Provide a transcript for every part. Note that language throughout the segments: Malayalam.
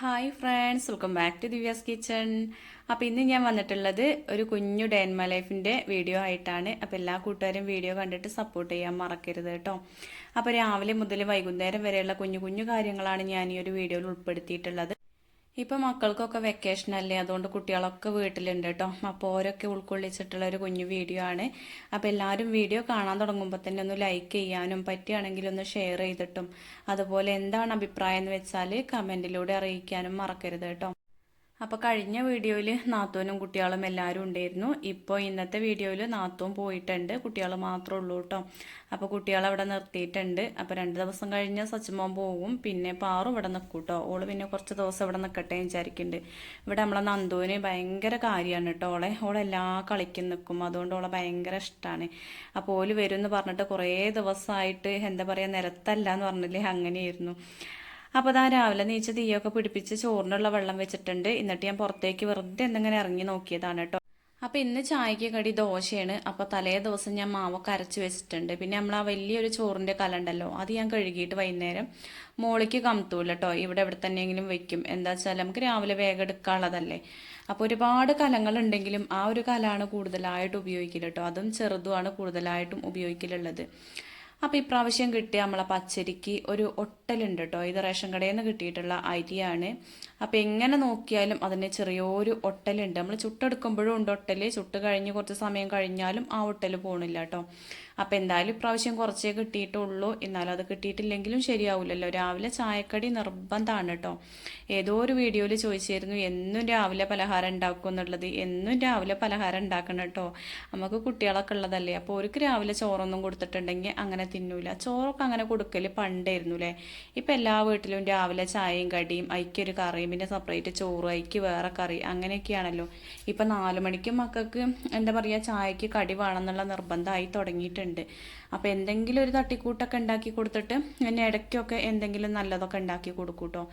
Hi friends welcome back to Divya's kitchen അപ്പോൾ ഇന്ന് ഞാൻ വന്നിട്ടുള്ളത് ഒരു കുഞ്ഞു ഡേൻമ ലൈഫിന്റെ വീഡിയോ ആയിട്ടാണ്. അപ്പോൾ എല്ലാ കൂട്ടുകാരും വീഡിയോ കണ്ടിട്ട് സപ്പോർട്ട് ചെയ്യാൻ മറക്കരുത് കേട്ടോ. അപ്പോൾ രാവിലെ മുതൽ വൈകുന്നേരം വരെയുള്ള കുഞ്ഞു കുഞ്ഞു കാര്യങ്ങളാണ് ഞാൻ ഈ ഒരു വീഡിയോയിൽ ഉൾപ്പെടുത്തിയിട്ടുള്ളത്. ഇപ്പൊ മക്കൾക്കൊക്കെ വെക്കേഷൻ അല്ലേ? അതുകൊണ്ട് കുട്ടികളൊക്കെ വീട്ടിലുണ്ട് കേട്ടോ. അപ്പോൾ ഓരൊക്കെ ഉൾക്കൊള്ളിച്ചിട്ടുള്ള ഒരു കുഞ്ഞു വീഡിയോ ആണ്. അപ്പോൾ എല്ലാവരും വീഡിയോ കാണാൻ തുടങ്ങുമ്പോൾ തന്നെ ഒന്ന് ലൈക്ക് ചെയ്യാനും പറ്റുകയാണെങ്കിൽ ഒന്ന് ഷെയർ ചെയ്തിട്ടും. അതുപോലെ എന്താണ് അഭിപ്രായം എന്ന് വെച്ചാൽ കമന്റിലൂടെ അറിയിക്കാനും മറക്കരുത് കേട്ടോ. അപ്പോൾ കഴിഞ്ഞ വീഡിയോയിൽ നാത്തോനും കുട്ടികളും എല്ലാവരും ഉണ്ടായിരുന്നു. ഇപ്പോൾ ഇന്നത്തെ വീഡിയോയിൽ നാത്തോൻ പോയിട്ടുണ്ട്. കുട്ടികൾ മാത്രമേ ഉള്ളൂ കേട്ടോ. അപ്പോൾ കുട്ടികൾ അവിടെ നിർത്തിയിട്ടുണ്ട്. അപ്പോൾ രണ്ട് ദിവസം കഴിഞ്ഞ സച്ചിമോൻ പോകും പിന്നെ പാറും ഇവിടെ നിൽക്കും കേട്ടോ. ഓൾ പിന്നെ കുറച്ച് ദിവസം ഇവിടെ നിൽക്കട്ടെ വിചാരിക്കുന്നുണ്ട് ഇവിടെ നമ്മളെ നന്ദുവിന് ഭയങ്കര കാര്യമാണ് കേട്ടോ ഓളെ. ഓളെല്ലാ കളിക്കും നിൽക്കും അതുകൊണ്ട് ഓളെ ഭയങ്കര ഇഷ്ടമാണ് അപ്പോൾ ഓൽ വരും എന്ന് പറഞ്ഞിട്ട് കുറേ ദിവസമായിട്ട് എന്താ പറയുക നിരത്തല്ല എന്ന് പറഞ്ഞില്ലേ? അങ്ങനെയായിരുന്നു. അപ്പോൾ അതാ രാവിലെ നീച്ച തീയൊക്കെ പിടിപ്പിച്ച് ചോറിനുള്ള വെള്ളം വെച്ചിട്ടുണ്ട്. എന്നിട്ട് ഞാൻ പുറത്തേക്ക് വെറുതെ എന്തെങ്കിലും ഇറങ്ങി നോക്കിയതാണ് കേട്ടോ അപ്പോൾ ഇന്ന് ചായക്ക് കടി ദോശയാണ്. അപ്പോൾ തലേ ദിവസം ഞാൻ മാവൊക്കെ അരച്ച് വെച്ചിട്ടുണ്ട്. പിന്നെ നമ്മൾ ആ വലിയൊരു ചോറിന്റെ കലണ്ടല്ലോ അത് ഞാൻ കഴുകിയിട്ട് വൈകുന്നേരം മോളിക്ക് കമത്തൂല കേട്ടോ ഇവിടെ എവിടെ തന്നെയെങ്കിലും വെക്കും. എന്താ വെച്ചാൽ നമുക്ക് രാവിലെ വേഗം എടുക്കാനുള്ളതല്ലേ. അപ്പോൾ ഒരുപാട് കലങ്ങളുണ്ടെങ്കിലും ആ ഒരു കലാണ് കൂടുതലായിട്ട് ഉപയോഗിക്കില്ല കേട്ടോ അതും ചെറുതുമാണ് കൂടുതലായിട്ടും ഉപയോഗിക്കലുള്ളത്. അപ്പോൾ ഇപ്രാവശ്യം കിട്ടിയ നമ്മളെ പച്ചരിക്ക് ഒരു ഒട്ടലുണ്ട് കേട്ടോ ഇത് റേഷൻ കടയിൽ നിന്ന് കിട്ടിയിട്ടുള്ള അരിയാണ് അപ്പോൾ എങ്ങനെ നോക്കിയാലും അതിന് ചെറിയൊരു ഒട്ടലുണ്ട്. നമ്മൾ ചുട്ടെടുക്കുമ്പോഴും ഉണ്ട് ഒട്ടൽ ചുട്ട് കഴിഞ്ഞ് കുറച്ച് സമയം കഴിഞ്ഞാലും ആ ഒട്ടൽ പോകണില്ല കേട്ടോ അപ്പോൾ എന്തായാലും ഇപ്രാവശ്യം കുറച്ചേ കിട്ടിയിട്ടുള്ളൂ. എന്നാലും അത് കിട്ടിയിട്ടില്ലെങ്കിലും ശരിയാവില്ലല്ലോ രാവിലെ ചായക്കടി നിർബന്ധമാണ് കേട്ടോ ഏതോ ഒരു വീഡിയോയിൽ ചോദിച്ചിരുന്നു എന്നും രാവിലെ പലഹാരം ഉണ്ടാക്കും എന്നുള്ളത്? എന്നും രാവിലെ പലഹാരം ഉണ്ടാക്കണം കേട്ടോ നമുക്ക് കുട്ടികളൊക്കെ ഉള്ളതല്ലേ? അപ്പോൾ അവർക്ക് രാവിലെ ചോറൊന്നും കൊടുത്തിട്ടുണ്ടെങ്കിൽ അങ്ങനെ തിന്നൂല. ചോറൊക്കെ അങ്ങനെ കൊടുക്കൽ പണ്ടായിരുന്നു അല്ലേ ഇപ്പം എല്ലാ വീട്ടിലും രാവിലെ ചായയും കടിയും ഒരു കറിയും പിന്നെ സെപ്പറേറ്റ് ചോറ് അയക്ക് വേറെ കറി അങ്ങനെയൊക്കെയാണല്ലോ. ഇപ്പം നാല് മണിക്ക് മക്കൾക്ക് എന്താ പറയുക ചായക്ക് കടി വേണമെന്നുള്ള നിർബന്ധമായി തുടങ്ങിയിട്ടുണ്ട്. അപ്പോൾ എന്തെങ്കിലും ഒരു തട്ടിക്കൂട്ടൊക്കെ ഉണ്ടാക്കി കൊടുത്തിട്ട് പിന്നെ ഇടയ്ക്കൊക്കെ എന്തെങ്കിലും നല്ലതൊക്കെ ഉണ്ടാക്കി കൊടുക്കും കേട്ടോ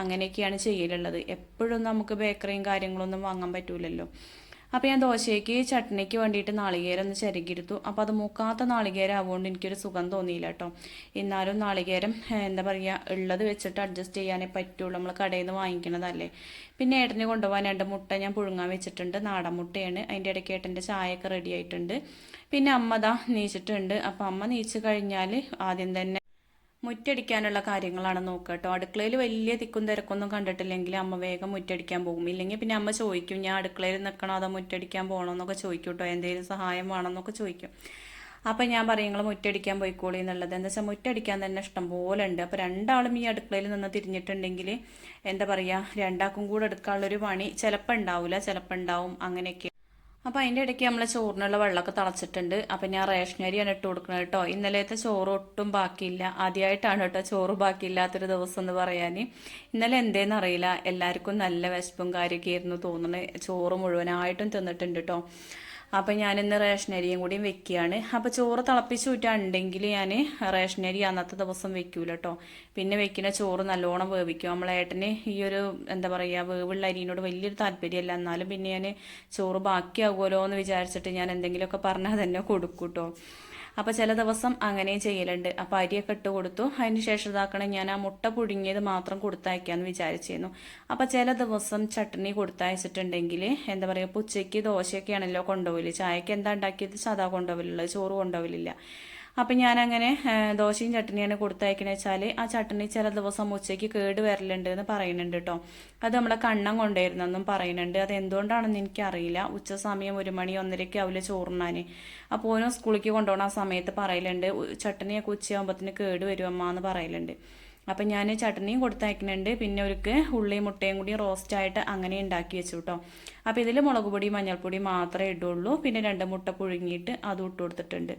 അങ്ങനെയൊക്കെയാണ് ചെയ്യലുള്ളത്. എപ്പോഴും നമുക്ക് ബേക്കറിയും കാര്യങ്ങളൊന്നും വാങ്ങാൻ പറ്റൂലല്ലോ. അപ്പോൾ ഞാൻ ദോശയ്ക്ക് ചട്നിക്ക് വേണ്ടിയിട്ട് നാളികേരം ഒന്ന് ചിരകിയെടുത്തു. അപ്പോൾ അത് മൂക്കാത്ത നാളികേരം ആവുകൊണ്ട് എനിക്കൊരു സുഖം തോന്നിയില്ല കേട്ടോ എന്നാലും നാളികേരം എന്താ പറയുക ഉള്ളത് വെച്ചിട്ട് അഡ്ജസ്റ്റ് ചെയ്യാനേ പറ്റുള്ളൂ. നമ്മൾ കടയിൽ നിന്ന് വാങ്ങിക്കണതല്ലേ പിന്നെ ഏട്ടന് കൊണ്ടുപോകാൻ രണ്ട് മുട്ട ഞാൻ പുഴുങ്ങാൻ വെച്ചിട്ടുണ്ട്. നാടൻ മുട്ടയാണ്. അതിന്റെ ഇടയ്ക്ക് ഏട്ടന്റെ ചായയൊക്കെ റെഡി ആയിട്ടുണ്ട്. പിന്നെ അമ്മ ദാ നീച്ചിട്ടുണ്ട്. അപ്പോൾ അമ്മ നീച്ചു കഴിഞ്ഞാൽ ആദ്യം തന്നെ മുറ്റടിക്കാനുള്ള കാര്യങ്ങളാണ് നോക്കുക കേട്ടോ അടുക്കളയിൽ വലിയ തിക്കും തിരക്കൊന്നും കണ്ടിട്ടില്ലെങ്കിൽ അമ്മ വേഗം മുറ്റടിക്കാൻ പോകും. ഇല്ലെങ്കിൽ പിന്നെ അമ്മ ചോദിക്കും ഞാൻ അടുക്കളയിൽ നിൽക്കണോ അതോ മുറ്റടിക്കാൻ പോകണോ? എന്നൊക്കെ ചോദിക്കും കേട്ടോ എന്തെങ്കിലും സഹായം വേണമെന്നൊക്കെ ചോദിക്കും. അപ്പം ഞാൻ പറയും നിങ്ങൾ മുറ്റടിക്കാൻ പോയിക്കോളി എന്നുള്ളത്. എന്താ വെച്ചാൽ മുറ്റടിക്കാൻ തന്നെ ഇഷ്ടം പോലെ ഉണ്ട്. അപ്പോൾ രണ്ടാളും ഈ അടുക്കളയിൽ നിന്ന് തിരിഞ്ഞിട്ടുണ്ടെങ്കിൽ എന്താ പറയുക രണ്ടാൾക്കും കൂടെ എടുക്കാനുള്ളൊരു പണി ചിലപ്പോൾ ഉണ്ടാവില്ല ചിലപ്പോൾ ഉണ്ടാവും. അങ്ങനെയൊക്കെ. അപ്പോൾ അതിന്റെ ഇടയ്ക്ക് നമ്മൾ ചോറിനുള്ള വെള്ളമൊക്കെ തിളച്ചിട്ടുണ്ട്. അപ്പം ഞാൻ റേഷനരിയാണ് ഇട്ട് കൊടുക്കുന്നത് കേട്ടോ. ഇന്നലത്തെ ചോറ് ഒട്ടും ബാക്കിയില്ല. ആദ്യമായിട്ടാണ് കേട്ടോ ചോറ് ബാക്കിയില്ലാത്തൊരു ദിവസം എന്ന് പറയാൻ ഇന്നലെ എന്തേന്ന് അറിയില്ല. എല്ലാവർക്കും നല്ല വിശപ്പും കാര്യമൊക്കെ ആയിരുന്നു തോന്നുന്നത് ചോറ് മുഴുവനായിട്ടും തിന്നിട്ടുണ്ട് കേട്ടോ. അപ്പം ഞാനിന്ന് റേഷനരിയും കൂടിയും വെക്കുകയാണ്. അപ്പോൾ ചോറ് തിളപ്പിച്ച് വിട്ടുണ്ടെങ്കിൽ ഞാൻ റേഷനരി അന്നത്തെ ദിവസം വെക്കൂല കേട്ടോ പിന്നെ വെക്കുന്ന ചോറ് നല്ലോണം വേവിക്കും. നമ്മളേട്ടന് ഈ ഒരു എന്താ പറയുക വേവുള്ള അരിനോട് വലിയൊരു താല്പര്യമല്ല എന്നാലും പിന്നെ ഞാൻ ചോറ് ബാക്കിയാകുമല്ലോ എന്ന് വിചാരിച്ചിട്ട് ഞാൻ എന്തെങ്കിലുമൊക്കെ പറഞ്ഞാൽ തന്നെ കൊടുക്കും കേട്ടോ അപ്പോൾ ചില ദിവസം അങ്ങനെ ചെയ്യലുണ്ട്. അപ്പോൾ അരിയൊക്കെ ഇട്ട് കൊടുത്തു. അതിന് ശേഷം ഇതാക്കണം ഞാൻ ആ മുട്ട പുഴുങ്ങിയത് മാത്രം കൊടുത്തയക്കാമെന്ന് വിചാരിച്ചിരുന്നു. അപ്പോൾ ചില ദിവസം ചട്ടണി കൊടുത്തയച്ചിട്ടുണ്ടെങ്കിൽ എന്താ പറയുക ഉച്ചയ്ക്ക് ദോശയൊക്കെയാണല്ലോ കൊണ്ടുപോകില്ല ചായക്ക് എന്താ ഉണ്ടാക്കിയത്? സാധാ കൊണ്ടുപോകില്ല ചോറ് കൊണ്ടുപോകില്ല അപ്പം ഞാനങ്ങനെ ദോശയും ചട്നിയാണ് കൊടുത്തയക്കണ വെച്ചാൽ ആ ചട്ടണി ചില ദിവസം ഉച്ചയ്ക്ക് കേട് വരലുണ്ട് എന്ന് പറയുന്നുണ്ട് കേട്ടോ അത് നമ്മളെ കണ്ണം കൊണ്ടുവരുന്നെന്നും പറയുന്നുണ്ട്. അത് എന്തുകൊണ്ടാണെന്ന് എനിക്കറിയില്ല. ഉച്ച സമയം ഒരു മണി ഒന്നരയ്ക്ക് ആവില്ല ചോറിനാന് അപ്പോൾ ഓനും സ്കൂളിലേക്ക് കൊണ്ടുപോകണ ആ സമയത്ത് പറയലുണ്ട് ചട്ടണിയൊക്കെ ഉച്ചയാകുമ്പോഴത്തേന് കേട് വരുമമ്മ എന്ന് പറയലുണ്ട്. അപ്പം ഞാൻ ചട്ടണിയും കൊടുത്തയക്കുന്നുണ്ട് പിന്നെ ഒരുക്ക് ഉള്ളിയും മുട്ടയും കൂടി റോസ്റ്റായിട്ട് അങ്ങനെ ഉണ്ടാക്കി വെച്ചു കേട്ടോ അപ്പോൾ ഇതിൽ മുളക് പൊടി മഞ്ഞൾപ്പൊടി മാത്രമേ ഇടുള്ളൂ. പിന്നെ രണ്ട് മുട്ട പുഴുങ്ങിയിട്ട് അതും ഇട്ട് കൊടുത്തിട്ടുണ്ട്.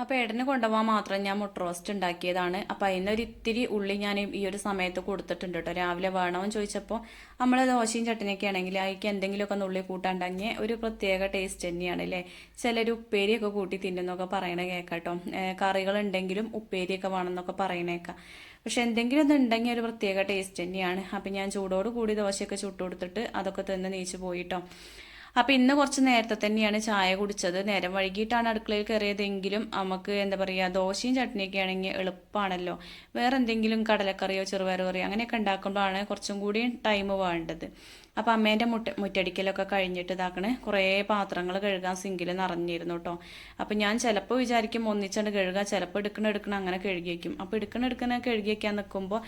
അപ്പോൾ ഏട്ടന് കൊണ്ടുപോകാൻ മാത്രം ഞാൻ മുട്ട റോസ്റ്റ് ഉണ്ടാക്കിയതാണ്. അപ്പോൾ അതിനൊരു ഇത്തിരി ഉള്ളി ഞാൻ ഈ ഒരു സമയത്ത് കൊടുത്തിട്ടുണ്ട് കേട്ടോ. രാവിലെ വേണമെന്ന് ചോദിച്ചപ്പോൾ നമ്മൾ ദോശയും ചട്ടനൊക്കെ ആണെങ്കിൽ അതിക്ക് എന്തെങ്കിലുമൊക്കെ ഉള്ളി കൂട്ടാണ്ടെങ്കിൽ ഒരു പ്രത്യേക ടേസ്റ്റ് തന്നെയാണ് അല്ലേ? ചിലർ ഉപ്പേരിയൊക്കെ കൂട്ടി തിന്നുന്നൊക്കെ പറയണ കറികൾ ഉണ്ടെങ്കിലും ഉപ്പേരിയൊക്കെ വേണമെന്നൊക്കെ പറയണേക്കാം പക്ഷെ എന്തെങ്കിലും ഒന്ന് ഉണ്ടെങ്കിൽ ഒരു പ്രത്യേക ടേസ്റ്റ് തന്നെയാണ്. അപ്പം ഞാൻ ചൂടോട് കൂടി ദോശയൊക്കെ ചുട്ടു കൊടുത്തിട്ട് അതൊക്കെ തിന്ന് നീച്ച് പോയിട്ടോ അപ്പോൾ ഇന്ന് കുറച്ച് നേരത്തെ തന്നെയാണ് ചായ കുടിച്ചത്. നേരം വൈകിട്ടാണ് അടുക്കളയിൽ കയറിയതെങ്കിലും നമുക്ക് എന്താ പറയുക ദോശയും ചട്നിയൊക്കെ ആണെങ്കിൽ എളുപ്പമാണല്ലോ വേറെ എന്തെങ്കിലും കടലക്കറിയോ ചെറുപയർ കറിയോ അങ്ങനെയൊക്കെ ഉണ്ടാക്കുമ്പോഴാണ് കുറച്ചും കൂടി ടൈം വേണ്ടത്. അപ്പോൾ അമ്മേന്റെ മുട്ട മുറ്റടിക്കലൊക്കെ കഴിഞ്ഞിട്ട് ഇതാക്കണേ. കുറേ പാത്രങ്ങൾ കഴുകാൻ സിങ്കിൽ നിറഞ്ഞിരുന്നു കേട്ടോ. അപ്പോൾ ഞാൻ ചിലപ്പോൾ വിചാരിക്കും ഒന്നിച്ചുകൊണ്ട് കഴുകാം ചിലപ്പോൾ എടുക്കണ എടുക്കണം അങ്ങനെ കഴുകി വയ്ക്കും. അപ്പോൾ എടുക്കണ എടുക്കണ കഴുകി വയ്ക്കാൻ നിൽക്കുമ്പോൾ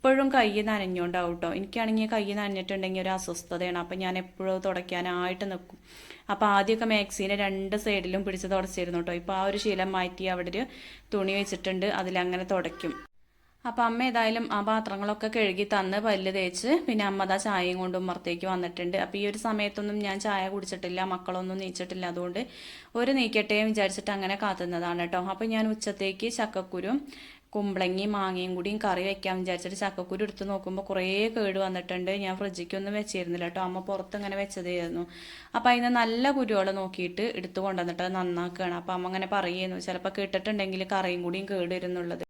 എപ്പോഴും കൈ നനഞ്ഞുകൊണ്ടാവും കേട്ടോ എനിക്കാണെങ്കിൽ കൈ നനഞ്ഞിട്ടുണ്ടെങ്കിൽ ഒരു അസ്വസ്ഥതയാണ്. അപ്പം ഞാൻ എപ്പോഴും തുടയ്ക്കാനായിട്ട് നിൽക്കും അപ്പോൾ ആദ്യമൊക്കെ മാക്സീനെ രണ്ട് സൈഡിലും പിടിച്ച് തുടച്ചിരുന്നു കേട്ടോ ഇപ്പോൾ ആ ഒരു ശീലം മാറ്റി അവിടെ ഒരു തുണി വെച്ചിട്ടുണ്ട്. അതിലങ്ങനെ തുടയ്ക്കും. അപ്പോൾ അമ്മ ഏതായാലും ആ പാത്രങ്ങളൊക്കെ കഴുകി തന്ന് പല്ല് തേച്ച് പിന്നെ അമ്മ അതാ ചായയും കൊണ്ടും ഉമ്മറത്തേക്ക് വന്നിട്ടുണ്ട്. അപ്പോൾ ഈ ഒരു സമയത്തൊന്നും ഞാൻ ചായ കുടിച്ചിട്ടില്ല. മക്കളൊന്നും നീച്ചിട്ടില്ല. അതുകൊണ്ട് ഒരു നീക്കട്ടെയും വിചാരിച്ചിട്ട് അങ്ങനെ കാത്തുന്നതാണ് കേട്ടോ. അപ്പോൾ ഞാൻ ഉച്ചത്തേക്ക് ചക്കക്കുരും കുമ്പളങ്ങി മാങ്ങയും കൂടിയും കറി വെക്കാൻ വിചാരിച്ചിട്ട് ചക്കക്കുരു എടുത്ത് നോക്കുമ്പോൾ കുറേ കേട് വന്നിട്ടുണ്ട്. ഞാൻ ഫ്രിഡ്ജിക്കൊന്നും വെച്ചിരുന്നില്ല കേട്ടോ. അമ്മ പുറത്ത് ഇങ്ങനെ വെച്ചതായിരുന്നു. അപ്പോൾ അതിന് നല്ല കുരുവോളം നോക്കിയിട്ട് എടുത്ത് കൊണ്ടുവന്നിട്ട് നന്നാക്കുകയാണ്. അപ്പോൾ അമ്മ അങ്ങനെ പറയുന്നു. ചിലപ്പോൾ കേട്ടിട്ടുണ്ടെങ്കിൽ കറിയും കൂടിയും കേട് വരുന്നുള്ളത്.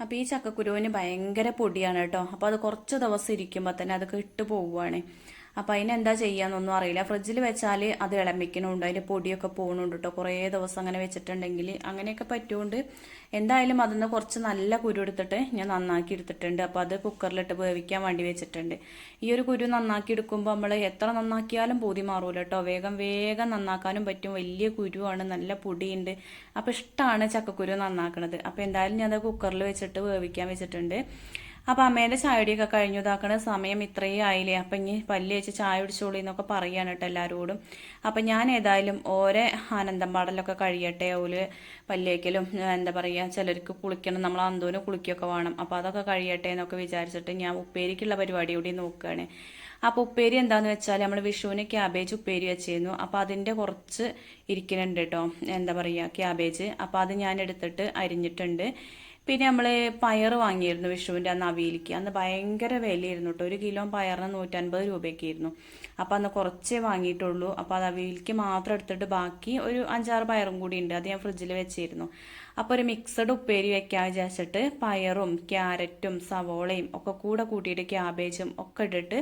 അപ്പോൾ ഈ ചക്കക്കുരുവിന് ഭയങ്കര പൊടിയാണ് കേട്ടോ. അപ്പോൾ അത് കുറച്ച് ദിവസം ഇരിക്കുമ്പോൾ തന്നെ അത് കെട്ടു പോവുകയാണ് അപ്പോൾ അതിനെന്താ ചെയ്യാന്നൊന്നും അറിയില്ല. ഫ്രിഡ്ജിൽ വെച്ചാൽ അത് ഇളമ്പിക്കണമുണ്ട് അതിന്റെ പൊടിയൊക്കെ പോകുന്നുണ്ട് കേട്ടോ കുറേ ദിവസം അങ്ങനെ വെച്ചിട്ടുണ്ടെങ്കിൽ അങ്ങനെയൊക്കെ പറ്റുകൊണ്ട് എന്തായാലും അതിന്ന് കുറച്ച് നല്ല കുരു എടുത്തിട്ട് ഞാൻ നന്നാക്കി എടുത്തിട്ടുണ്ട്. അപ്പോൾ അത് കുക്കറിലിട്ട് വേവിക്കാൻ വേണ്ടി വെച്ചിട്ടുണ്ട്. ഈ ഒരു കുരു നന്നാക്കി എടുക്കുമ്പോൾ നമ്മൾ എത്ര നന്നാക്കിയാലും പൊതി മാറൂല കേട്ടോ വേഗം വേഗം നന്നാക്കാനും പറ്റും. വലിയ കുരുവാണ് നല്ല പൊടിയുണ്ട്. അപ്പോൾ ഇഷ്ടമാണ് ചക്കക്കുരു നന്നാക്കണത്. അപ്പോൾ എന്തായാലും ഞാൻ അത് കുക്കറിൽ വെച്ചിട്ട് വേവിക്കാൻ വെച്ചിട്ടുണ്ട്. അപ്പം അമ്മേന്റെ ചായടിയൊക്കെ കഴിഞ്ഞു. ഇതാക്കണ സമയം ഇത്രയും ആയില്ലേ. അപ്പം ഇനി പല്ല് വെച്ച് ചായ കുടിച്ചോളി എന്നൊക്കെ പറയാണ് കേട്ടോ എല്ലാവരോടും അപ്പം ഞാൻ ഏതായാലും ഓരോ ആനന്ദം പാടലൊക്കെ കഴിയട്ടെ. ഓൽ പല്ലേക്കലും എന്താ പറയുക ചിലർക്ക് കുളിക്കണം. നമ്മൾ അന്തോന് കുളിക്കൊക്കെ വേണം. അപ്പോൾ അതൊക്കെ കഴിയട്ടെ എന്നൊക്കെ വിചാരിച്ചിട്ട് ഞാൻ ഉപ്പേരിക്കുള്ള പരിപാടി കൂടി നോക്കുകയാണ് അപ്പോൾ ഉപ്പേരി എന്താന്ന് വെച്ചാൽ നമ്മൾ വിഷുവിന് ക്യാബേജ് ഉപ്പേരി വെച്ചിരുന്നു. അപ്പോൾ അതിന്റെ കുറച്ച് ഇരിക്കുന്നുണ്ട് കേട്ടോ. എന്താ പറയുക ക്യാബേജ്. അപ്പോൾ അത് ഞാൻ എടുത്തിട്ട് അരിഞ്ഞിട്ടുണ്ട്. പിന്നെ നമ്മൾ പയർ വാങ്ങിയിരുന്നു വിഷുവിന്റെ അന്ന് അവിയിലേക്ക്. അന്ന് ഭയങ്കര വിലയായിരുന്നു കേട്ടോ ഒരു കിലോ പയറിന് നൂറ്റൻപത് രൂപയൊക്കെ ആയിരുന്നു. അപ്പോൾ അന്ന് കുറച്ചേ വാങ്ങിയിട്ടുള്ളൂ. അപ്പോൾ അത് അവിയിലേക്ക് മാത്രം എടുത്തിട്ട് ബാക്കി ഒരു അഞ്ചാറ് പയറും കൂടി ഉണ്ട്. അത് ഞാൻ ഫ്രിഡ്ജിൽ വെച്ചിരുന്നു. അപ്പോൾ ഒരു മിക്സഡ് ഉപ്പേരി വെക്കാൻ വിചാരിച്ചിട്ട് പയറും ക്യാരറ്റും സവോളയും ഒക്കെ കൂടെ കൂട്ടിയിട്ട് ക്യാബേജും ഒക്കെ ഇട്ടിട്ട്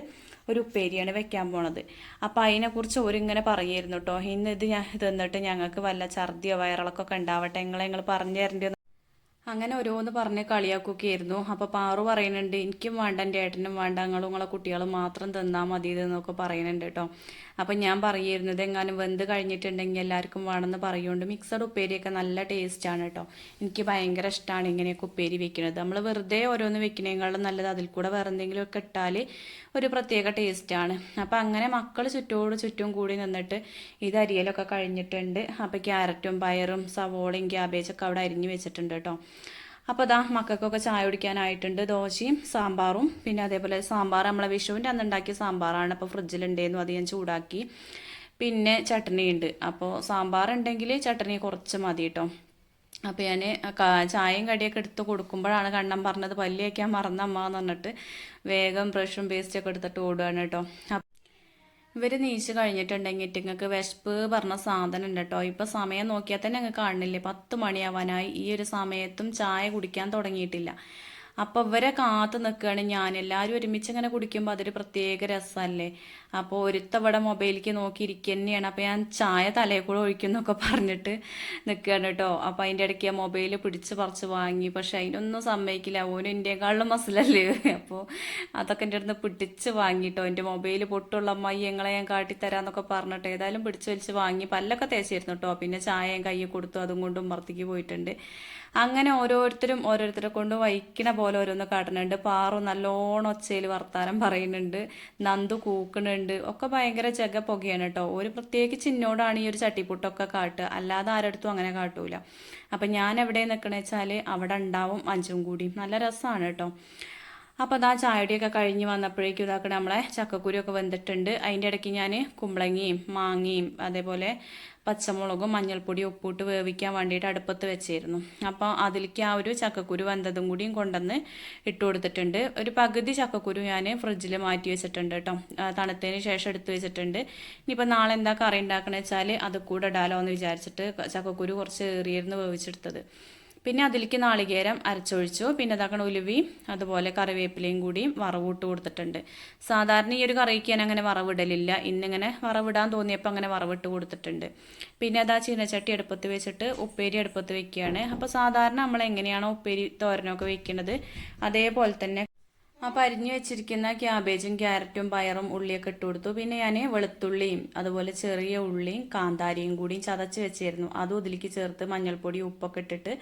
ഒരു ഉപ്പേരിയാണ് വെക്കാൻ പോണത്. അപ്പോൾ അതിനെക്കുറിച്ച് ഒരിങ്ങനെ പറയായിരുന്നു കേട്ടോ ഇന്ന് ഇത് ഞാൻ തിന്നിട്ട് ഞങ്ങൾക്ക് വല്ല ഛർദിയോ വയറിളക്കൊക്കെ ഉണ്ടാവട്ടെ. നിങ്ങളെ നിങ്ങൾ പറഞ്ഞു തരേണ്ടി അങ്ങനെ ഓരോന്ന് പറഞ്ഞ് കളിയാക്കുകയായിരുന്നു. അപ്പൊ അപ്പോൾ പാറു പറയുന്നുണ്ട് എനിക്കും വേണ്ട എന്റെ ഏട്ടനും വേണ്ട നിങ്ങളും നിങ്ങളെ കുട്ടികളും മാത്രം തന്നാൽ മതി എന്നൊക്കെ പറയുന്നുണ്ട് കേട്ടോ. അപ്പം ഞാൻ പറയുന്നത് എങ്ങാനും വെന്ത് കഴിഞ്ഞിട്ടുണ്ടെങ്കിൽ എല്ലാവർക്കും വേണമെന്ന് പറയുകൊണ്ട് മിക്സഡ് ഉപ്പേരിയൊക്കെ നല്ല ടേസ്റ്റ് ആണ് കേട്ടോ. എനിക്ക് ഭയങ്കര ഇഷ്ടമാണ് ഇങ്ങനെയൊക്കെ ഉപ്പേരി വെക്കുന്നത്. നമ്മൾ വെറുതെ ഓരോന്ന് വെക്കുന്നതിനേക്കാളും നല്ലത് അതിൽ കൂടെ വേറെ എന്തെങ്കിലുമൊക്കെ ഇട്ടാൽ ഒരു പ്രത്യേക ടേസ്റ്റ് ആണ്. അപ്പോൾ അങ്ങനെ മക്കൾ ചുറ്റോട് ചുറ്റും കൂടി നിന്നിട്ട് ഇത് അരിയലൊക്കെ കഴിഞ്ഞിട്ടുണ്ട്. അപ്പോൾ ക്യാരറ്റും പയറും സവോളയും ക്യാബേജൊക്കെ അവിടെ അരിഞ്ഞ് വെച്ചിട്ടുണ്ട് കേട്ടോ. അപ്പോൾ അതാ മക്കൾക്കൊക്കെ ചായ കുടിക്കാനായിട്ടുണ്ട്. ദോശയും സാമ്പാറും. പിന്നെ അതേപോലെ സാമ്പാർ നമ്മളെ വിഷുവിന്റെ അന്ന് ഉണ്ടാക്കിയ സാമ്പാറാണ്. അപ്പോൾ ഫ്രിഡ്ജിലുണ്ടേന്നു അത് ഞാൻ ചൂടാക്കി. പിന്നെ ചട്ടണിയുണ്ട് അപ്പോൾ സാമ്പാർ ഉണ്ടെങ്കിൽ ചട്ടണി കുറച്ച് മതി കേട്ടോ അപ്പോൾ ഞാൻ ചായയും കടിയൊക്കെ എടുത്ത് കൊടുക്കുമ്പോഴാണ് കണ്ണം പറഞ്ഞത്. പല്ല് വയ്ക്കാൻ മറന്നമ്മ എന്ന് പറഞ്ഞിട്ട് വേഗം ബ്രഷും പേസ്റ്റൊക്കെ എടുത്തിട്ട് ഓടുകയാണ് കേട്ടോ ഇവർ നീച്ച് കഴിഞ്ഞിട്ടുണ്ടെങ്കിൽ നിങ്ങൾക്ക് വിശപ്പ് പറഞ്ഞ സാധനം ഉണ്ട് കേട്ടോ ഇപ്പം സമയം നോക്കിയാൽ തന്നെ ഞങ്ങൾക്ക് കാണുന്നില്ലേ? പത്ത് മണിയാവാനായി. ഈ ഒരു സമയത്തും ചായ കുടിക്കാൻ തുടങ്ങിയിട്ടില്ല. അപ്പോൾ ഇവരെ കാത്തു നിൽക്കുകയാണ് ഞാൻ എല്ലാവരും ഒരുമിച്ച് ഇങ്ങനെ കുടിക്കുമ്പോൾ അതൊരു പ്രത്യേക രസമല്ലേ അപ്പോൾ ഒരുത്തവിടെ മൊബൈലിലേക്ക് നോക്കിയിരിക്കുക തന്നെയാണ് അപ്പോൾ ഞാൻ ചായ തലയിൽ കൂടെ ഒഴിക്കുന്നൊക്കെ പറഞ്ഞിട്ട് നിൽക്കുകയാണ് കേട്ടോ അപ്പോൾ അതിന്റെ ഇടയ്ക്ക് ആ മൊബൈൽ പിടിച്ച് പറിച്ച് വാങ്ങി. പക്ഷെ അതിനൊന്നും സമ്മതിക്കില്ല ഓനും ഇന്ത്യക്കാളിലും മസിലല്ലേ. അപ്പോൾ അതൊക്കെ എന്റെ അടുത്ത് പിടിച്ച് വാങ്ങിട്ടോ എന്റെ മൊബൈൽ പൊട്ടുള്ള അമ്മായി ഞങ്ങളെ ഞാൻ കാട്ടിത്തരാന്നൊക്കെ പറഞ്ഞിട്ട് ഏതായാലും പിടിച്ച് വലിച്ച് വാങ്ങി. പല്ലൊക്കെ തേച്ചിരുന്നു കേട്ടോ പിന്നെ ചായ ഞാൻ കയ്യിൽ കൊടുത്തു. അതും കൊണ്ടും പുറത്തേക്ക് പോയിട്ടുണ്ട്. അങ്ങനെ ഓരോരുത്തരും ഓരോരുത്തരെ കൊണ്ട് വഹിക്കണ പോലെ ഓരോന്ന് കാട്ടുന്നുണ്ട് പാറു നല്ലോണം ഒച്ചയിൽ വർത്താനം പറയുന്നുണ്ട്. നന്ദു കൂക്കുന്നുണ്ട് ഒക്കെ ഭയങ്കര ജഗ പുകയാണ് കേട്ടോ ഒരു പ്രത്യേക ഇന്നോടാണ് ഈ ഒരു ചട്ടിപ്പുട്ടൊക്കെ കാട്ടുക. അല്ലാതെ ആരടുത്തും അങ്ങനെ കാട്ടൂല. അപ്പം ഞാൻ എവിടെ നിൽക്കണേച്ചാൽ അവിടെ ഉണ്ടാവും അഞ്ചും കൂടി നല്ല രസമാണ് കേട്ടോ അപ്പോൾ അതാ ചായടിയൊക്കെ കഴിഞ്ഞ് വന്നപ്പോഴേക്കും ഇതാക്കണ നമ്മളെ ചക്കക്കുരിയൊക്കെ വെന്തിട്ടുണ്ട്. അതിന്റെ ഇടയ്ക്ക് ഞാൻ കുമ്പളങ്ങയും മാങ്ങയും അതേപോലെ പച്ചമുളകും മഞ്ഞൾപ്പൊടിയും ഉപ്പിട്ട് വേവിക്കാൻ വേണ്ടിയിട്ട് അടുപ്പത്ത് വെച്ചിരുന്നു. അപ്പോൾ അതിലേക്ക് ആ ഒരു ചക്കക്കുരു വെന്തതും കൂടിയും കൊണ്ടുവന്ന് ഇട്ട് കൊടുത്തിട്ടുണ്ട്. ഒരു പകുതി ചക്കക്കുരു ഞാൻ ഫ്രിഡ്ജിൽ മാറ്റി വെച്ചിട്ടുണ്ട് കേട്ടോ. തണുത്തതിന് ശേഷം എടുത്ത് വെച്ചിട്ടുണ്ട്. ഇനിയിപ്പോൾ നാളെ എന്താ കറി ഉണ്ടാക്കണമെന്ന് വെച്ചാൽ അത് കൂടെ ഇടാലോ എന്ന് വിചാരിച്ചിട്ട് ചക്കക്കുരു കുറച്ച് ഏറിയിരുന്നു വേവിച്ചെടുത്തത്. പിന്നെ അതിലേക്ക് നാളികേരം അരച്ചൊഴിച്ചു. പിന്നെ അതാക്കണ ഉലുവയും അതുപോലെ കറിവേപ്പിലയും കൂടിയും വറവിട്ട് കൊടുത്തിട്ടുണ്ട്. സാധാരണ ഈ ഒരു കറിക്ക് ഞാൻ അങ്ങനെ വറവിടലില്ല ഇന്നിങ്ങനെ വറവിടാൻ തോന്നിയപ്പോൾ അങ്ങനെ വറവിട്ട് കൊടുത്തിട്ടുണ്ട്. പിന്നെ അതാ ചീനച്ചട്ടി അടുപ്പത്ത് വെച്ചിട്ട് ഉപ്പേരി അടുപ്പത്ത് വെക്കുകയാണ് അപ്പോൾ സാധാരണ നമ്മൾ എങ്ങനെയാണോ ഉപ്പേരി തോരനൊക്കെ വെക്കുന്നത് അതേപോലെ തന്നെ അപ്പോൾ അരിഞ്ഞു വെച്ചിരിക്കുന്ന ക്യാബേജും ക്യാരറ്റും പയറും ഉള്ളിയൊക്കെ ഇട്ട് കൊടുത്തു. പിന്നെ ഞാൻ വെളുത്തുള്ളിയും അതുപോലെ ചെറിയ ഉള്ളിയും കാന്താരിയും കൂടിയും ചതച്ച് വെച്ചിരുന്നു. അതും ഇതിലേക്ക് ചേർത്ത് മഞ്ഞൾപ്പൊടി ഉപ്പൊക്കെ ഇട്ടിട്ട്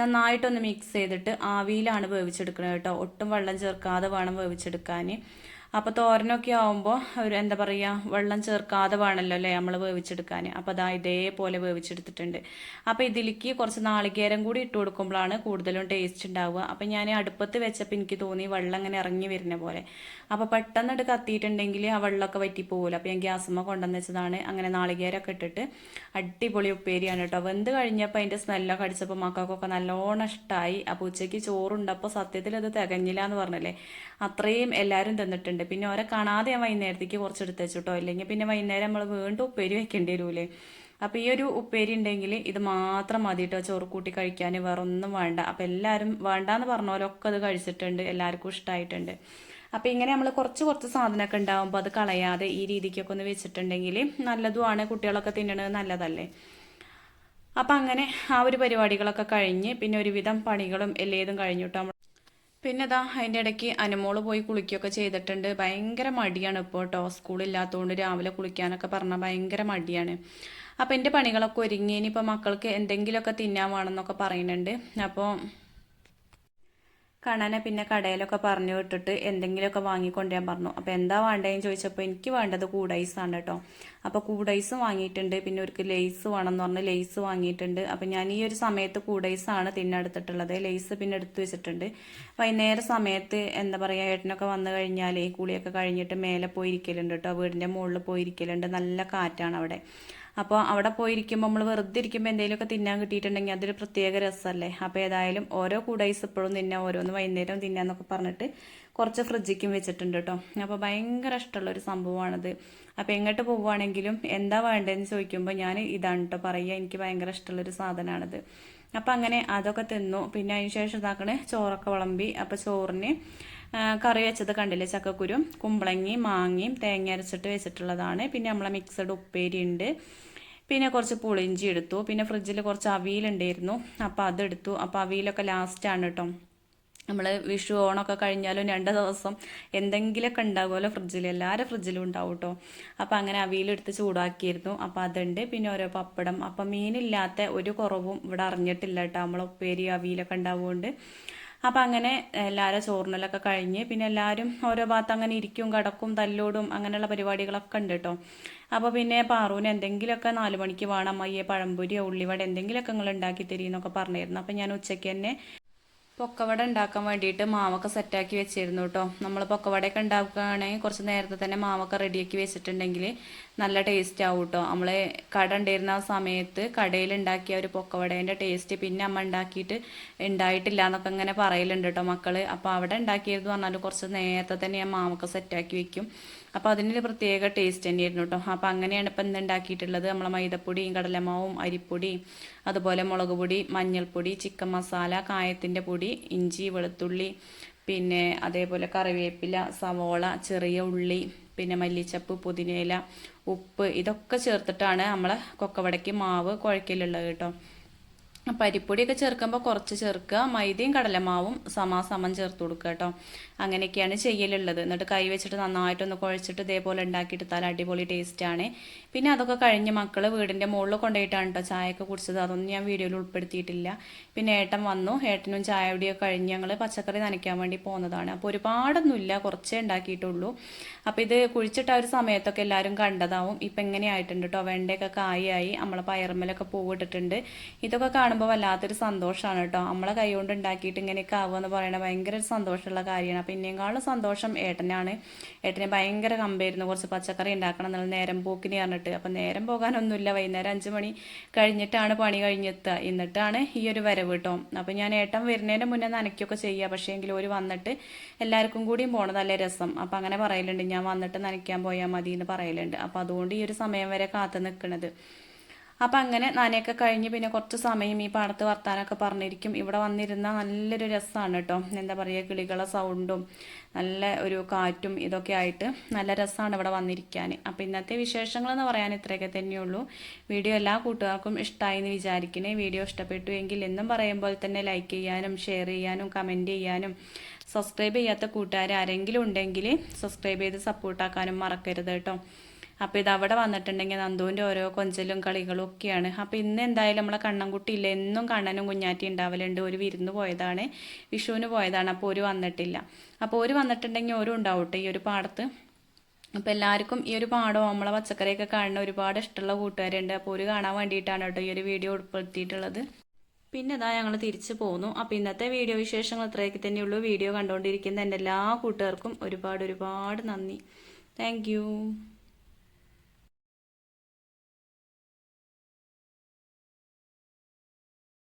നന്നായിട്ടൊന്ന് മിക്സ് ചെയ്തിട്ട് ആവിയിലാണ് വേവിച്ചെടുക്കുന്നത് കേട്ടോ. ഒട്ടും വെള്ളം ചേർക്കാതെ വേണം വേവിച്ചെടുക്കാൻ അപ്പോൾ തോരനൊക്കെ ആവുമ്പോൾ ഒരു എന്താ പറയുക വെള്ളം ചേർക്കാതെ വേണമല്ലോ അല്ലേ നമ്മൾ വേവിച്ചെടുക്കാൻ അപ്പോൾ അതാ ഇതേപോലെ വേവിച്ചെടുത്തിട്ടുണ്ട്. അപ്പോൾ ഇതിലേക്ക് കുറച്ച് നാളികേരം കൂടി ഇട്ട് കൊടുക്കുമ്പോഴാണ് കൂടുതലും ടേസ്റ്റ് ഉണ്ടാവുക അപ്പോൾ ഞാൻ അടുപ്പത്ത് വെച്ചപ്പോൾ എനിക്ക് തോന്നി വെള്ളം ഇങ്ങനെ ഇറങ്ങി വരുന്ന പോലെ. അപ്പോൾ പെട്ടെന്ന് ഇട്ട് കത്തിയിട്ടുണ്ടെങ്കിൽ ആ വെള്ളമൊക്കെ വറ്റി പോകില്ല അപ്പോൾ ഞാൻ ഗ്യാസമ്മ കൊണ്ടുവന്ന് വെച്ചതാണ്. അങ്ങനെ നാളികേരമൊക്കെ ഇട്ടിട്ട് അടിപൊളി ഉപ്പേരിയാണ് കേട്ടോ. വെന്ത് കഴിഞ്ഞപ്പോൾ അതിന്റെ സ്മെല്ലൊക്കെ അടിച്ചപ്പോൾ മക്കൾക്കൊക്കെ നല്ലോണം ഇഷ്ടമായി അപ്പോൾ ഉച്ചയ്ക്ക് ചോറുണ്ടപ്പോൾ സത്യത്തിൽ അത് തികഞ്ഞില്ല എന്ന് പറഞ്ഞല്ലേ? അത്രയും എല്ലാവരും തിന്നിട്ടുണ്ട്. പിന്നെ ഓരെ കാണാതെ ഞാൻ വൈകുന്നേരത്തേക്ക് കുറച്ച് എടുത്ത് വെച്ചിട്ടോ ഇല്ലെങ്കിൽ പിന്നെ വൈകുന്നേരം നമ്മൾ വീണ്ടും ഉപ്പേരി വെക്കേണ്ടി വരൂലേ. അപ്പോൾ ഈ ഒരു ഉപ്പേരി ഉണ്ടെങ്കിൽ ഇത് മാത്രം മതി കേട്ടോ ചോറ് കൂട്ടി കഴിക്കാൻ വേറെ ഒന്നും വേണ്ട. അപ്പോൾ എല്ലാവരും വേണ്ടാന്ന് പറഞ്ഞവരൊക്കെ അത് കഴിച്ചിട്ടുണ്ട്. എല്ലാവർക്കും ഇഷ്ടമായിട്ടുണ്ട് അപ്പോൾ ഇങ്ങനെ നമ്മൾ കുറച്ച് കുറച്ച് സാധനമൊക്കെ ഉണ്ടാകുമ്പോൾ അത് കളയാതെ ഈ രീതിക്കൊക്കെ ഒന്ന് വെച്ചിട്ടുണ്ടെങ്കിൽ നല്ലതുമാണ് കുട്ടികളൊക്കെ തിന്നണത് നല്ലതല്ലേ. അപ്പം അങ്ങനെ ആ ഒരു പരിപാടികളൊക്കെ കഴിഞ്ഞ് പിന്നെ ഒരുവിധം പണികളും എല്ലേതും കഴിഞ്ഞിട്ടോ പിന്നെ ഇതാ അതിന്റെ ഇടയ്ക്ക് അനുമോൾ പോയി കുളിക്കുകയൊക്കെ ചെയ്തിട്ടുണ്ട്. ഭയങ്കര മടിയാണ് ഇപ്പോൾ കേട്ടോ സ്കൂളില്ലാത്തതുകൊണ്ട് രാവിലെ കുളിക്കാനൊക്കെ പറഞ്ഞാൽ ഭയങ്കര മടിയാണ്. അപ്പോൾ എന്റെ പണികളൊക്കെ ഒരുങ്ങി. ഇനിയിപ്പോൾ മക്കൾക്ക് എന്തെങ്കിലുമൊക്കെ തിന്നാൻ വേണമെന്നൊക്കെ പറയുന്നുണ്ട്. അപ്പോൾ കണ്ണനെ പിന്നെ കടയിലൊക്കെ പറഞ്ഞു വിട്ടിട്ട് എന്തെങ്കിലുമൊക്കെ വാങ്ങിക്കൊണ്ടുവരാൻ പറഞ്ഞു. അപ്പോൾ എന്താ വേണ്ടതെന്ന് ചോദിച്ചപ്പോൾ എനിക്ക് വേണ്ടത് ആണ് കേട്ടോ അപ്പോൾ കൂടൈസ് വാങ്ങിയിട്ടുണ്ട്. പിന്നെ ഒരു ലേസ് എന്ന് പറഞ്ഞ് ലേസ് വാങ്ങിയിട്ടുണ്ട്. അപ്പോൾ ഞാൻ ഈ ഒരു സമയത്ത് കൂടൈസ് കൂടൈസാണ് തിന്നെടുത്തിട്ടുള്ളത്. ലേസ് പിന്നെ എടുത്തു വെച്ചിട്ടുണ്ട്. വൈകുന്നേര സമയത്ത് എന്താ പറയുക ഏട്ടനൊക്കെ വന്നു കഴിഞ്ഞാൽ കുളിയൊക്കെ കഴിഞ്ഞിട്ട് മേലെ പോയിരിക്കലുണ്ട് കേട്ടോ വീടിന്റെ മുകളിൽ പോയിരിക്കലുണ്ട്. നല്ല കാറ്റാണ് അവിടെ. അപ്പോൾ അവിടെ പോയിരിക്കുമ്പോൾ നമ്മൾ വെറുതെ ഇരിക്കുമ്പോൾ എന്തെങ്കിലുമൊക്കെ തിന്നാൻ കിട്ടിയിട്ടുണ്ടെങ്കിൽ അതൊരു പ്രത്യേക രസമല്ലേ അപ്പോൾ ഏതായാലും ഓരോ കൂടൈസ് ഇപ്പോഴും തിന്നാം ഓരോന്ന് വൈകുന്നേരം തിന്നാന്നൊക്കെ പറഞ്ഞിട്ട് കുറച്ച് ഫ്രിഡ്ജിക്കും വെച്ചിട്ടുണ്ട് കേട്ടോ അപ്പോൾ ഭയങ്കര ഇഷ്ടമുള്ളൊരു സംഭവമാണത്. അപ്പോൾ എങ്ങോട്ട് പോവുകയാണെങ്കിലും എന്താ വേണ്ടതെന്ന് ചോദിക്കുമ്പോൾ ഞാൻ ഇതാണ് കേട്ടോ പറയുക. എനിക്ക് ഭയങ്കര ഇഷ്ടമുള്ളൊരു സാധനമാണത്. അപ്പം അങ്ങനെ അതൊക്കെ തിന്നു. പിന്നെ അതിന് ശേഷം ഇതാക്കണേ ചോറൊക്കെ വിളമ്പി. അപ്പോൾ ചോറിന് കറി വെച്ചത് കണ്ടില്ലേ? ചക്കക്കുരും കുമ്പളങ്ങി മാങ്ങയും തേങ്ങ അരച്ചിട്ട് വെച്ചിട്ടുള്ളതാണ്. പിന്നെ നമ്മളെ മിക്സഡ് ഉപ്പേരി ഉണ്ട്. പിന്നെ കുറച്ച് പുളിഞ്ചി എടുത്തു. പിന്നെ ഫ്രിഡ്ജിൽ കുറച്ച് അവിയലുണ്ടായിരുന്നു അപ്പോൾ അതെടുത്തു. അപ്പോൾ അവിയലൊക്കെ ലാസ്റ്റാണ് കേട്ടോ നമ്മൾ വിഷു ഓണമൊക്കെ കഴിഞ്ഞാലും രണ്ട് ദിവസം എന്തെങ്കിലുമൊക്കെ ഉണ്ടാകുമല്ലോ ഫ്രിഡ്ജിൽ എല്ലാവരും ഫ്രിഡ്ജിലും ഉണ്ടാവും കേട്ടോ അപ്പോൾ അങ്ങനെ അവിയിലെടുത്ത് ചൂടാക്കിയിരുന്നു. അപ്പോൾ അതുണ്ട്. പിന്നെ ഓരോ പപ്പടം. അപ്പം മീനില്ലാത്ത ഒരു കുറവും ഇവിടെ അറിഞ്ഞിട്ടില്ല കേട്ടോ നമ്മൾ ഉപ്പേരി അവിയിലൊക്കെ ഉണ്ടാവുകൊണ്ട്. അപ്പം അങ്ങനെ എല്ലാവരും ചോറിനലൊക്കെ കഴിഞ്ഞ് പിന്നെ എല്ലാവരും ഓരോ ഭാഗത്ത് അങ്ങനെ ഇരിക്കും കിടക്കും തല്ലോടും അങ്ങനെയുള്ള പരിപാടികളൊക്കെ ഉണ്ട് കേട്ടോ അപ്പോൾ പിന്നെ പാറൂന് എന്തെങ്കിലുമൊക്കെ നാല് മണിക്ക് വേണം അമ്മയ്യെ പഴംപൊരിയോ ഉള്ളിവട എന്തെങ്കിലുമൊക്കെ നിങ്ങൾ ഉണ്ടാക്കി തരീന്നൊക്കെ പറഞ്ഞിരുന്നു. അപ്പം ഞാൻ ഉച്ചയ്ക്ക് തന്നെ പൊക്കവട ഉണ്ടാക്കാൻ വേണ്ടിയിട്ട് മാവൊക്കെ സെറ്റാക്കി വെച്ചിരുന്നു കേട്ടോ. നമ്മൾ പൊക്കവടയൊക്കെ ഉണ്ടാക്കുകയാണെങ്കിൽ കുറച്ച് നേരത്തെ തന്നെ മാവൊക്കെ റെഡിയാക്കി വെച്ചിട്ടുണ്ടെങ്കിൽ നല്ല ടേസ്റ്റ് ആവും കേട്ടോ. നമ്മൾ കട ഉണ്ടായിരുന്ന ആ സമയത്ത് കടയിൽ ഉണ്ടാക്കിയ ഒരു പൊക്കവടേന്റെ ടേസ്റ്റ് പിന്നെ അമ്മ ഉണ്ടാക്കിയിട്ട് ഉണ്ടായിട്ടില്ല എന്നൊക്കെ ഇങ്ങനെ പറയലുണ്ട് കേട്ടോ മക്കൾ അപ്പോൾ അവിടെ ഉണ്ടാക്കിയതെന്ന് പറഞ്ഞാൽ കുറച്ച് നേരത്തെ തന്നെ ഞാൻ മാവൊക്കെ സെറ്റാക്കി വെക്കും. അപ്പോൾ അതിനൊരു പ്രത്യേക ടേസ്റ്റ് തന്നെയായിരുന്നു കേട്ടോ. അപ്പോൾ അങ്ങനെയാണ് ഇപ്പം ഇന്ന് ഉണ്ടാക്കിയിട്ടുള്ളത് നമ്മളെ മൈദപ്പൊടിയും കടലമാവും അരിപ്പൊടിയും അതുപോലെ മുളക് പൊടി മഞ്ഞൾപ്പൊടി ചിക്കൻ മസാല കായത്തിന്റെ പൊടി ഇഞ്ചി വെളുത്തുള്ളി പിന്നെ അതേപോലെ കറിവേപ്പില സവോള ചെറിയ ഉള്ളി പിന്നെ മല്ലിച്ചപ്പ് പുതിനയില ഉപ്പ് ഇതൊക്കെ ചേർത്തിട്ടാണ് നമ്മൾ കൊക്കവടയ്ക്ക് മാവ് കുഴക്കലുള്ളത് കേട്ടോ. പരിപ്പൊടിയൊക്കെ ചേർക്കുമ്പോൾ കുറച്ച് ചേർക്കുക. മൈദയും കടലമാവും സമാസമം ചേർത്ത് കൊടുക്കുക കേട്ടോ. അങ്ങനെയൊക്കെയാണ് ചെയ്യലുള്ളത്. എന്നിട്ട് കൈ വെച്ചിട്ട് നന്നായിട്ടൊന്ന് കുഴച്ചിട്ട് ഇതേപോലെ ഉണ്ടാക്കിയിട്ട് തല അടിപൊളി ടേസ്റ്റാണ് പിന്നെ അതൊക്കെ കഴിഞ്ഞ് മക്കൾ വീടിന്റെ മുകളിൽ കൊണ്ടുപോയിട്ടാണ് കേട്ടോ ചായയൊക്കെ കുടിച്ചത്. അതൊന്നും ഞാൻ വീഡിയോയിൽ ഉൾപ്പെടുത്തിയിട്ടില്ല. പിന്നെ ഏട്ടൻ വന്നു. ഏട്ടനും ചായ കഴിഞ്ഞ് ഞങ്ങൾ പച്ചക്കറി നനയ്ക്കാൻ വേണ്ടി പോകുന്നതാണ് അപ്പോൾ ഒരുപാടൊന്നുമില്ല. കുറച്ചേ ഉണ്ടാക്കിയിട്ടുള്ളൂ. അപ്പോൾ ഇത് കുഴിച്ചിട്ട ഒരു സമയത്തൊക്കെ എല്ലാവരും കണ്ടതാവും. ഇപ്പം എങ്ങനെയായിട്ടുണ്ട് കേട്ടോ വെണ്ടയൊക്കെ കായായി നമ്മളെ പയർമലൊക്കെ പൂവിട്ടിട്ടുണ്ട് ഇതൊക്കെ കാണുമ്പോൾ വല്ലാത്തൊരു സന്തോഷമാണ് കേട്ടോ നമ്മളെ കൈ കൊണ്ട് ഉണ്ടാക്കിയിട്ട് ഇങ്ങനെയൊക്കെ ആവുക എന്ന് പറയുന്നത് ഭയങ്കര ഒരു സന്തോഷമുള്ള കാര്യമാണ്. അപ്പം ഇന്നേക്കാളും സന്തോഷം ഏട്ടനാണ്. ഏട്ടനെ ഭയങ്കര കമ്പായിരുന്നു. കുറച്ച് പച്ചക്കറി ഉണ്ടാക്കണം എന്നുള്ള നേരം പോക്കിന് പറഞ്ഞിട്ട്. അപ്പം നേരം പോകാനൊന്നുമില്ല. വൈകുന്നേരം അഞ്ച് മണി കഴിഞ്ഞിട്ടാണ് പണി കഴിഞ്ഞെത്തുക. എന്നിട്ടാണ് ഈ ഒരു വരവ് കേട്ടോ അപ്പം ഞാൻ ഏട്ടൻ വരുന്നതിന് മുന്നേ നനയ്ക്കൊക്കെ ചെയ്യുക. പക്ഷേ എങ്കിലും ഒരു വന്നിട്ട് എല്ലാവർക്കും കൂടിയും പോകണത് നല്ല രസം. അപ്പം അങ്ങനെ പറയലുണ്ട്. ഞാൻ വന്നിട്ട് നനയ്ക്കാൻ പോയാൽ മതി എന്ന് പറയലുണ്ട്. അപ്പം അതുകൊണ്ട് ഈ ഒരു സമയം വരെ കാത്തു നിൽക്കണത് അപ്പം അങ്ങനെ നനയൊക്കെ കഴിഞ്ഞ് പിന്നെ കുറച്ച് സമയം ഈ പാടത്ത് വർത്താനൊക്കെ പറഞ്ഞിരിക്കും. ഇവിടെ വന്നിരുന്ന നല്ലൊരു രസമാണ് കേട്ടോ എന്താ പറയുക കിളികളെ സൗണ്ടും നല്ല ഒരു കാറ്റും ഇതൊക്കെ ആയിട്ട് നല്ല രസമാണ് ഇവിടെ വന്നിരിക്കാൻ അപ്പോൾ ഇന്നത്തെ വിശേഷങ്ങളെന്ന് പറയാൻ ഇത്രയൊക്കെ തന്നെയുള്ളൂ. വീഡിയോ എല്ലാ കൂട്ടുകാർക്കും ഇഷ്ടമായി എന്ന് വിചാരിക്കണേ. വീഡിയോ ഇഷ്ടപ്പെട്ടു എങ്കിൽ എന്നും പറയുമ്പോൾ തന്നെ ലൈക്ക് ചെയ്യാനും ഷെയർ ചെയ്യാനും കമന്റ് ചെയ്യാനും സബ്സ്ക്രൈബ് ചെയ്യാത്ത കൂട്ടുകാർ ആരെങ്കിലും ഉണ്ടെങ്കിൽ സബ്സ്ക്രൈബ് ചെയ്ത് സപ്പോർട്ടാക്കാനും മറക്കരുത് കേട്ടോ. അപ്പോൾ ഇത് അവിടെ വന്നിട്ടുണ്ടെങ്കിൽ നന്ദുവിന്റെ ഓരോ കൊഞ്ചലും കളികളും ഒക്കെയാണ്. അപ്പോൾ ഇന്ന് എന്തായാലും നമ്മളെ കണ്ണൻകുട്ടി ഇല്ല. എന്നും കണ്ണനും കുഞ്ഞാറ്റി ഉണ്ടാവലുണ്ട്. ഒരു വിരുന്ന് പോയതാണ്. വിഷുവിന് പോയതാണ്. അപ്പോൾ ഒരു വന്നിട്ടില്ല. അപ്പോൾ ഒരു വന്നിട്ടുണ്ടെങ്കിൽ ഒരു ഉണ്ടാവട്ടെ ഈ ഒരു പാടത്ത്. അപ്പോൾ എല്ലാവർക്കും ഈ ഒരു പാടവും നമ്മളെ പച്ചക്കറിയൊക്കെ കാണുന്ന ഒരുപാട് ഇഷ്ടമുള്ള കൂട്ടുകാരുണ്ട്. അപ്പോൾ ഒരു കാണാൻ വേണ്ടിയിട്ടാണ് കേട്ടോ ഈ ഒരു വീഡിയോ ഉൾപ്പെടുത്തിയിട്ടുള്ളത്. പിന്നെ ഇതാ ഞങ്ങൾ തിരിച്ചു പോന്നു. അപ്പോൾ ഇന്നത്തെ വീഡിയോ വിശേഷങ്ങൾ ഇത്രയൊക്കെ തന്നെയുള്ളൂ. വീഡിയോ കണ്ടുകൊണ്ടിരിക്കുന്ന എന്റെ എല്ലാ കൂട്ടുകാർക്കും ഒരുപാട് ഒരുപാട് നന്ദി. താങ്ക്